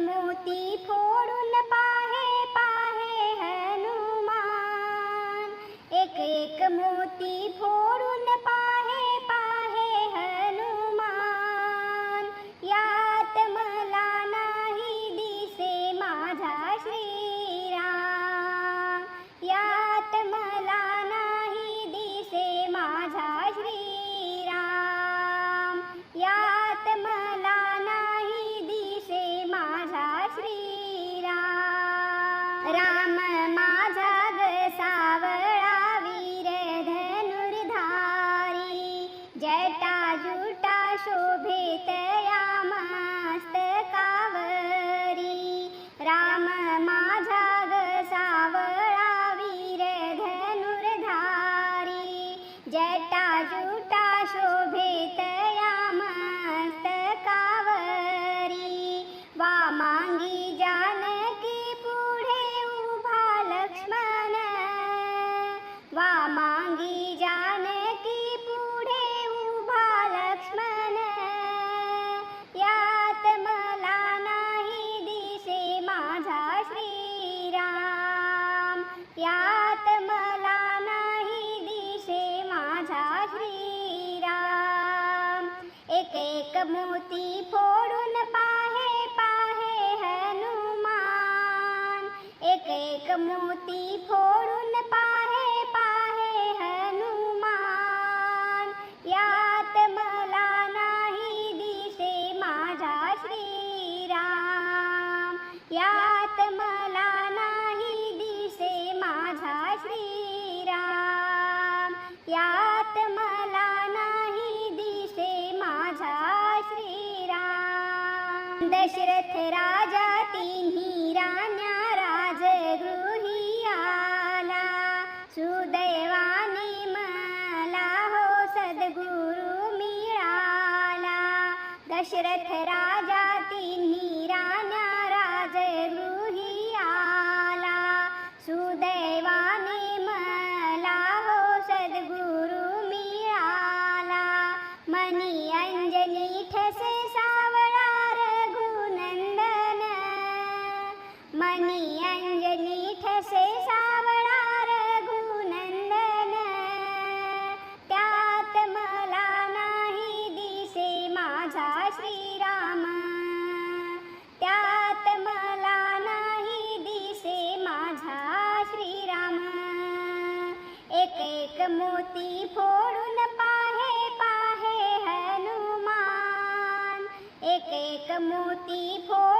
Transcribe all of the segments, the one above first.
मोती फो जटा जुटा शोभित कमोती फोडून पाहे पाहे हनुमान। एक एक मोती फोडून पाहे। दशरथ राजा तिन्ही राणा राज गृही आला सुदैवाने मला हो सद्गुरु मिळाला. मनी अंजनी ठसे सावळा रघुनंदन. मनी अंजनी मोती फोडून पाहे पाहे हनुमान. एक एक मोती फोड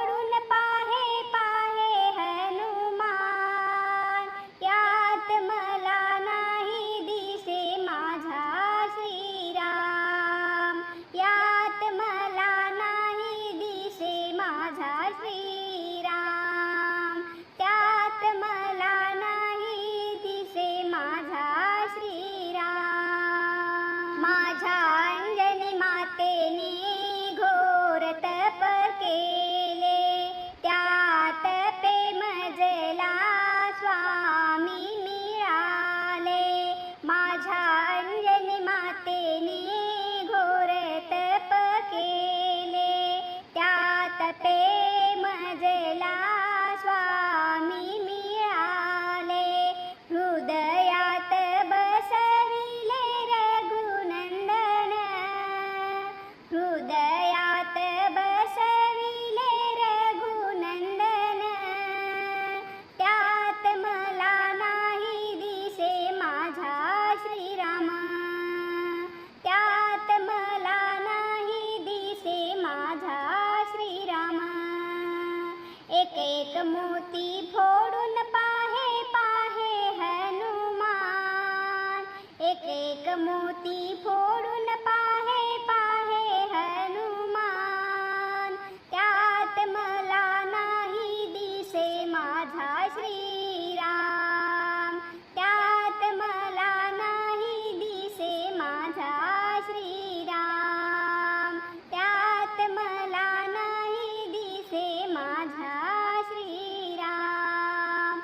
मोती भो